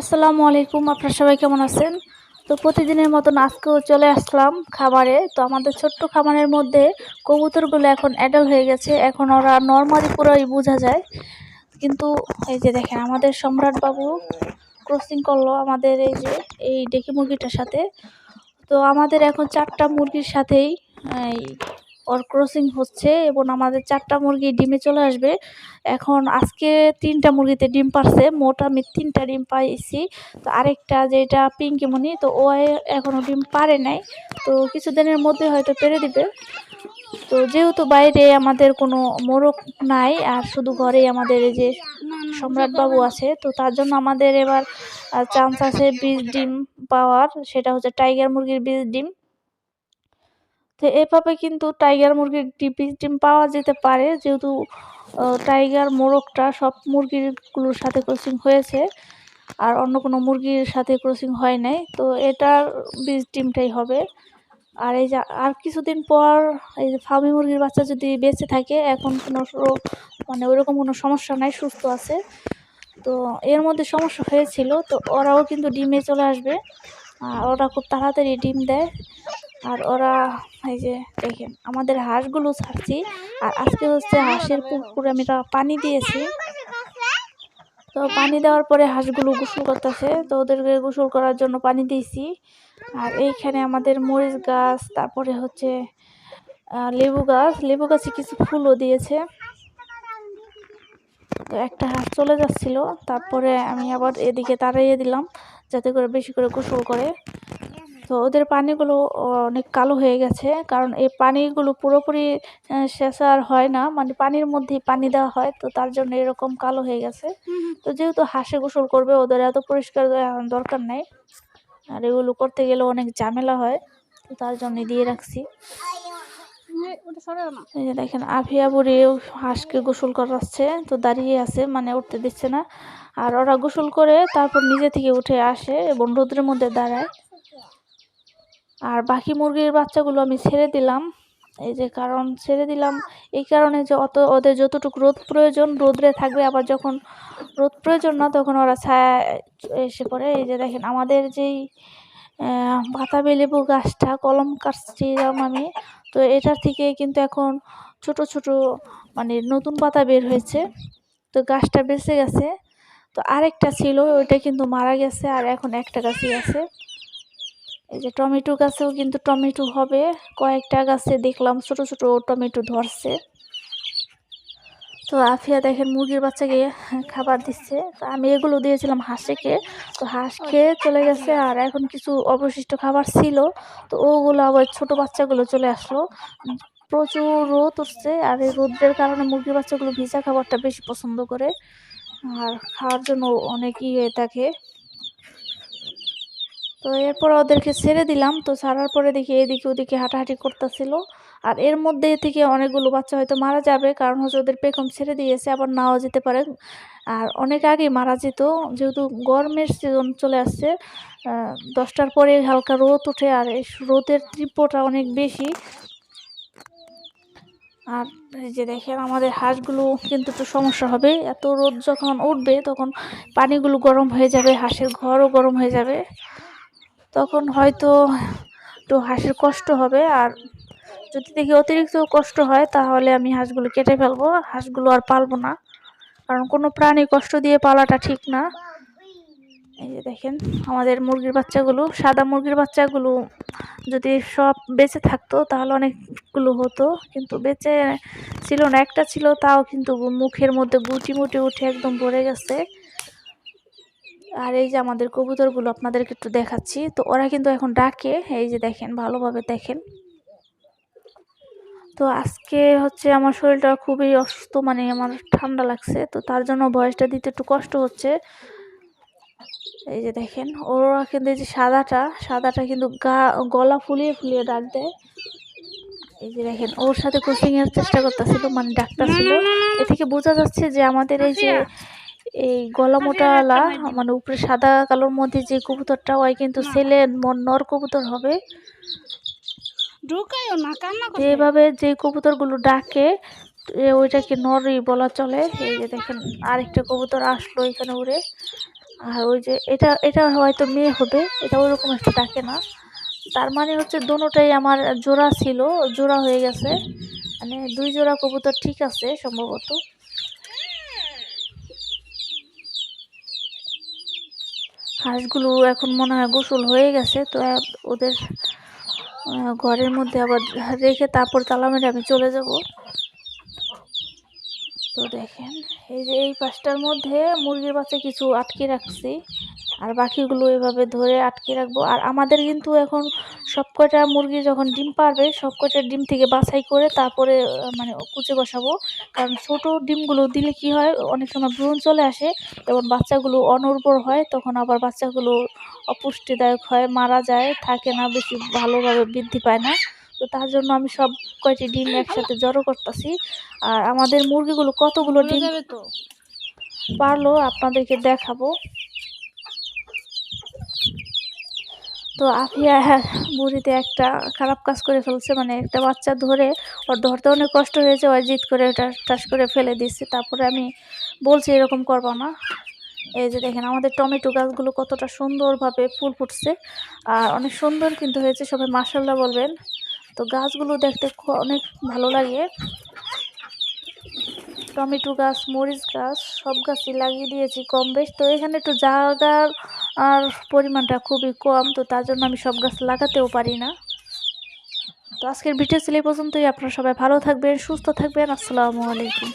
আসসালামু আলাইকুম, আপনারা সবাই কেমন আছেন? তো প্রতিদিনের মতন আজকেও চলে আসলাম খাবারে তো আমাদের ছোট্ট খামারের মধ্যে কবুতরগুলো এখন অ্যাডাল হয়ে গেছে। এখন ওরা নর্মালি পুরোই বোঝা যায়। কিন্তু এই যে দেখেন, আমাদের সম্রাট বাবু ক্রসিং করল আমাদের এই যে, এই ডেকি মুরগিটার সাথে। তো আমাদের এখন চারটা মুরগির সাথেই ওর ক্রসিং হচ্ছে এবং আমাদের চারটা মুরগি ডিমে চলে আসবে। এখন আজকে তিনটা মুরগিতে ডিম পারছে, মোট আমি তিনটা ডিম পাইছি। তো আরেকটা যেটা পিঙ্কিমণি তো ও এখনও ডিম পারে নাই। তো কিছুদিনের মধ্যে হয়তো পেরে দিবে। তো যেহেতু বাইরে আমাদের কোনো মোরগ নাই, আর শুধু ঘরেই আমাদের এই যে সম্রাটবাবু আছে, তো তার জন্য আমাদের এবার চান্স আছে বীজ ডিম পাওয়ার। সেটা হচ্ছে টাইগার মুরগির বীজ ডিম। তো এভাবে কিন্তু টাইগার মুরগির বীজ ডিম পাওয়া যেতে পারে। যেহেতু টাইগার মোরগটা সব মুরগিগুলোর সাথে ক্রসিং হয়েছে আর অন্য কোনো মুরগির সাথে ক্রসিং হয় নাই। তো এটার বীজ ডিমটাই হবে। আর এই যে, আর কিছুদিন পর এই যে ফার্মি মুরগির বাচ্চা যদি বেঁচে থাকে, এখন কোনো মানে ওইরকম কোনো সমস্যা নাই, সুস্থ আছে। তো এর মধ্যে সমস্যা হয়েছিল, তো ওরাও কিন্তু ডিমে চলে আসবে। আর ওরা খুব তাড়াতাড়ি ডিম দেয়। আর ওরা এই যে দেখেন, আমাদের হাঁসগুলো ছাড়ছি। আর আজকে হচ্ছে হাঁসের পুকুরে আমি পানি দিয়েছি। তো পানি দেওয়ার পরে হাঁসগুলো গোসল করতেছে। তো ওদেরকে গোসল করার জন্য পানি দিয়েছি। আর এইখানে আমাদের মরিচ গাছ, তারপরে হচ্ছে লেবু গাছ। লেবু গাছে কিছু ফুলও দিয়েছে। তো একটা হাঁস চলে যাচ্ছিল। তারপরে আমি আবার এদিকে তাড়াইয়ে দিলাম, যাতে করে বেশি করে গোসল করে। তো ওদের পানিগুলো অনেক কালো হয়ে গেছে। কারণ এই পানিগুলো পুরোপুরি শেষার হয় না। মানে পানির মধ্যেই পানি দেওয়া হয় তো তার জন্য এরকম কালো হয়ে গেছে। তো যেহেতু হাঁসে গোসল করবে ওদের এত পরিষ্কার দরকার নেই। আর এগুলো করতে গেলে অনেক ঝামেলা হয় তো তার জন্য দিয়ে রাখছি। এই যে দেখেন আফিয়া বুড়ি হাঁসকে গোসল করাচ্ছে তো দাঁড়িয়ে আছে মানে উঠতে দিচ্ছে না। আর ওরা গোসল করে তারপর নিজে থেকে উঠে আসে এবং রোদ্রের মধ্যে দাঁড়ায়। আর বাকি মুরগির বাচ্চাগুলো আমি ছেড়ে দিলাম। এই যে কারণ ছেড়ে দিলাম, এই কারণে যে অত ওদের যতটুকু রোদ প্রয়োজন, রোদ্রে থাকবে। আবার যখন রোদ প্রয়োজন না, তখন ওরা ছায়া এসে পড়ে। এই যে দেখেন, আমাদের যেই বাতাবি লেবু গাছটা, কলম কাটছিলাম আমি। তো এটার থেকে কিন্তু এখন ছোট ছোট মানে নতুন পাতা বের হয়েছে। তো গাছটা বেঁচে গেছে। তো আরেকটা ছিল, ওইটা কিন্তু মারা গেছে। আর এখন একটা গাছই আছে। এই যে টমেটো গাছেও কিন্তু টমেটো হবে। কয়েকটা গাছে দেখলাম ছোট ছোট টমেটো ধরছে। তো আফিয়া দেখেন মুরগির বাচ্চাকে খাবার দিচ্ছে। তো আমি এগুলো দিয়েছিলাম হাঁসেকে। তো হাঁস খেয়ে চলে গেছে আর এখন কিছু অবশিষ্ট খাবার ছিল। তো ওগুলো আবার ছোট বাচ্চাগুলো চলে আসলো। প্রচুর রোদ উঠছে আর এই রোদের কারণে মুরগির বাচ্চাগুলো ভিজা খাবারটা বেশি পছন্দ করে। আর খাওয়ার জন্য অনেক ইয়ে থাকে। তো এরপর ওদেরকে ছেড়ে দিলাম। তো ছাড়ার পরে দেখি এদিকে ওদিকে হাঁটাহাঁটি করতেছিল। আর এর মধ্যে থেকে অনেকগুলো বাচ্চা হয়তো মারা যাবে, কারণ হচ্ছে ওদের পেখম ছেড়ে দিয়েছে, আবার নাও যেতে পারে। আর অনেক আগে মারা যেত, যেহেতু গরমের সিজন চলে আসছে দশটার পরে হালকা রোদ উঠে আর এই রোদের তীব্রটা অনেক বেশি। আর এই যে দেখেন আমাদের হাঁসগুলো কিন্তু একটু সমস্যা হবে। এত রোদ যখন উঠবে, তখন পানিগুলো গরম হয়ে যাবে, হাঁসের ঘরও গরম হয়ে যাবে। তখন হয়তো একটু হাঁসের কষ্ট হবে। আর যদি দেখি অতিরিক্ত কষ্ট হয়, তাহলে আমি হাঁসগুলো কেটে ফেলব। হাঁসগুলো আর পালবো না। কারণ কোনো প্রাণী কষ্ট দিয়ে পালাটা ঠিক না। এই যে দেখেন, আমাদের মুরগির বাচ্চাগুলো, সাদা মুরগির বাচ্চাগুলো যদি সব বেঁচে থাকতো, তাহলে অনেকগুলো হতো। কিন্তু বেঁচে ছিল না, একটা ছিল, তাও কিন্তু মুখের মধ্যে গুটি মুটি উঠে একদম ভরে গেছে। আর এই যে আমাদের কবুতরগুলো আপনাদেরকে একটু দেখাচ্ছি। তো ওরা কিন্তু এখন ডাকে, এই যে দেখেন, ভালোভাবে দেখেন। তো আজকে হচ্ছে আমার শরীরটা খুবই অসুস্থ মানে আমার ঠান্ডা লাগছে, তো তার জন্য বয়সটা দিতে একটু কষ্ট হচ্ছে। এই যে দেখেন, ওরা কিন্তু এই যে সাদাটা সাদাটা কিন্তু গা, গলা ফুলিয়ে ফুলিয়ে ডাক দেয়। এই যে দেখেন, ওর সাথে কোচিং এর চেষ্টা করতেছিল মানে ডাক্তার ছিল। এ থেকে বোঝা যাচ্ছে যে আমাদের এই যে এই গলা মোটাওয়ালা মানে উপরে সাদা কালোর মধ্যে যে কবুতরটা ওই কিন্তু ছেলে নর কবুতর হবে। এভাবে যে কবুতরগুলো ডাকে ওইটাকে নরই বলা চলে। এই যে দেখেন আরেকটা কবুতর আসলো এখানে উড়ে। আর ওই যে এটা এটা হয়তো মেয়ে হবে এটা ওইরকম একটা ডাকে না। তার মানে হচ্ছে দোনোটাই আমার জোড়া ছিল জোড়া হয়ে গেছে। মানে দুই জোড়া কবুতর ঠিক আছে সম্ভবত। হাঁসগুলো এখন মনে হয় গোসল হয়ে গেছে, তো ওদের ঘরের মধ্যে আবার রেখে তারপর তালা মেরে আমি চলে যাব। তো দেখেন, এই যে এই পাঁচটার মধ্যে মুরগির বাচ্চা কিছু আটকে রাখছি। আর বাকিগুলো এভাবে ধরে আটকে রাখব। আর আমাদের কিন্তু এখন সব কয়টা মুরগি যখন ডিম পারবে সব কয়টা ডিম থেকে বাছাই করে তারপরে মানে কুচে বসাবো। কারণ ছোট ডিমগুলো দিলে কি হয় অনেক সময় ভ্রূণ চলে আসে তখন বাচ্চাগুলো অনুর্বর হয় তখন আবার বাচ্চাগুলো অপুষ্টিদায়ক হয় মারা যায় থাকে না বেশি ভালোভাবে বৃদ্ধি পায় না। তো তার জন্য আমি সব কয়টি ডিম একসাথে জড়ো করতেছি। আর আমাদের মুরগিগুলো কতগুলো ডিম পারল আপনাদেরকে দেখাবো। তো আফিয়া বুড়িতে একটা খারাপ কাজ করে ফেলছে মানে একটা বাচ্চা ধরে ওর ধরতে অনেক কষ্ট হয়েছে ওর জিদ করে ওটা টাস করে ফেলে দিচ্ছে তারপরে আমি বলছি এরকম করব না। এই যে দেখেন, আমাদের টমেটো গাছগুলো কতটা সুন্দরভাবে ফুল ফুটছে, আর অনেক সুন্দর কিন্তু হয়েছে, সবাই মাসাল্লাহ বলবেন। তো গাছগুলো দেখতে অনেক ভালো লাগে। টমেটো গাছ, মরিচ গাছ, সব গাছই লাগিয়ে দিয়েছি, কম বেশ। তো এখানে একটু জায়গার আর পরিমাণটা খুবই কম, তো তার জন্য আমি সব গাছ লাগাতেও পারি না। তো আজকের ভিডিও ছিল এই পর্যন্তই। আপনারা সবাই ভালো থাকবেন, সুস্থ থাকবেন। আসসালামু আলাইকুম।